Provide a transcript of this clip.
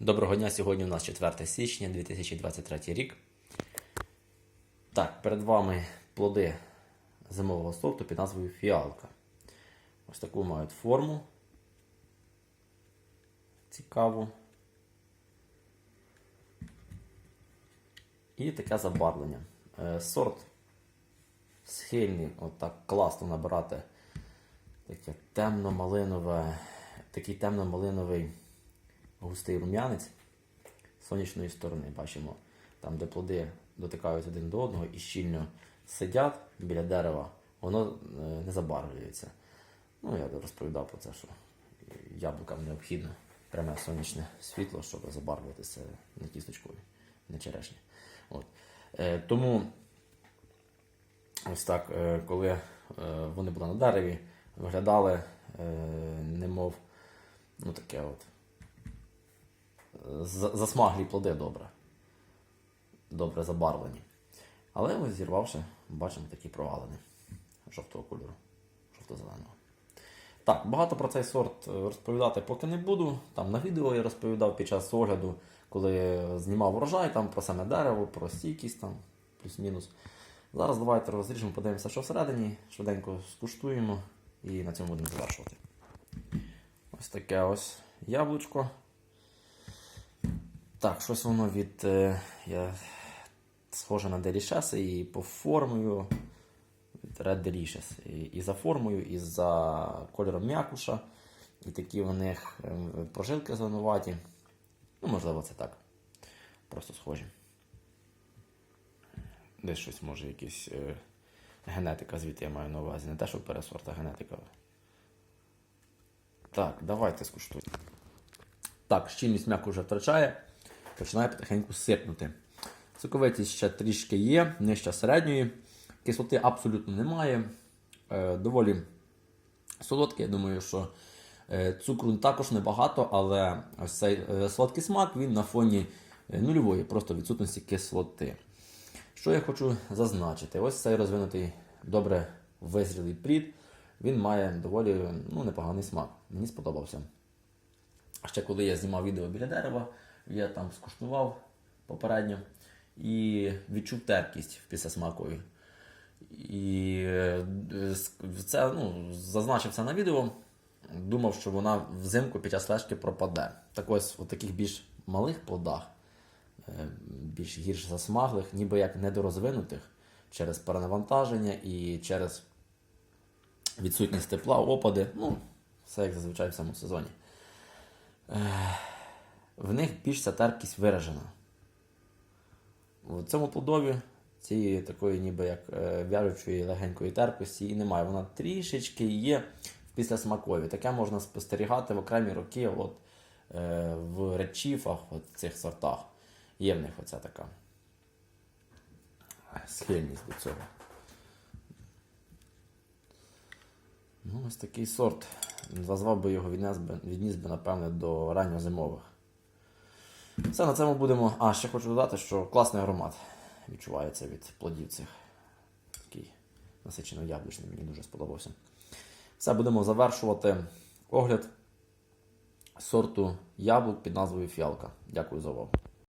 Доброго дня, сьогодні у нас 4 січня 2023 рік. Так, перед вами плоди зимового сорту під назвою фіалка. Ось таку мають форму. Цікаву. І таке забарвлення. Е, Сорт схильний отак класно набирати таке темно-малинове, такий темно-малиновий густий рум'янець з сонячної сторони. Бачимо, там, де плоди дотикають один до одного і щільно сидять біля дерева, воно е, не забарвлюється. Ну, я розповідав про це, що яблукам необхідно пряме сонячне світло, щоб забарвлюватися не кісточкою, не черешні. От. Е, тому ось так, е, коли е, вони були на дереві, виглядали е, немов ну, таке от засмаглі плоди добре. Добре забарвлені. Але ось зірвавши, бачимо такі провалини жовтого кольору, жовто-зеленого. Так, багато про цей сорт е, розповідати поки не буду. Там на відео я розповідав під час огляду, коли знімав урожай, там про саме дерево, про стійкість там, плюс-мінус. Зараз давайте розріжемо, подивимося, що всередині, швиденько скуштуємо і на цьому будемо завершувати. Ось таке ось яблучко. Так, щось воно від. Е, я, схоже на Delicious і по формою від Red Delicious. І, і за формою, і за кольором м'якуша. І такі у них е, прожилки зеленуваті. Ну, можливо, це так. Просто схожі. Десь щось може якась е, генетика, звідти я маю на увазі. Не те, що пересорт, а генетика. Так, давайте скуштуємо. Так, щільність м'яко вже втрачає, починає потихеньку сипнути. Соковитість ще трішки є, нижче середньої. Кислоти абсолютно немає. Е, доволі солодкий. Я думаю, що е, цукру також небагато, але ось цей е, солодкий смак він на фоні нульової, просто відсутності кислоти. Що я хочу зазначити? Ось цей розвинутий добре визрілий плід. Він має доволі ну, непоганий смак. Мені сподобався. Ще коли я знімав відео біля дерева, я там скуштував попередньо і відчув терпкість в післясмакові. І е, це ну, зазначив на відео. Думав, що вона взимку під час лежки пропаде. Так ось у таких більш малих плодах, е, більш гірш засмаглих, ніби як недорозвинутих через перенавантаження і через відсутність тепла, опади. Ну, все як зазвичай в цьому сезоні. В них більш ця терпкість виражена. В цьому плодові цієї такої, ніби як е, в'яжучої легенької терпкості і немає. Вона трішечки є в післясмакові. Таке можна спостерігати в окремі роки от, е, в редчіфах, от цих сортах. Є в них оця така схильність до цього. Ну, ось такий сорт. Назвав би його віднес би, відніс би, напевне, до ранньозимових. Все, на цьому будемо. А, ще хочу додати, що класний аромат відчувається від плодів цих. Такий насичено яблучний, мені дуже сподобався. Все, будемо завершувати огляд сорту яблук під назвою Фіалка. Дякую за увагу.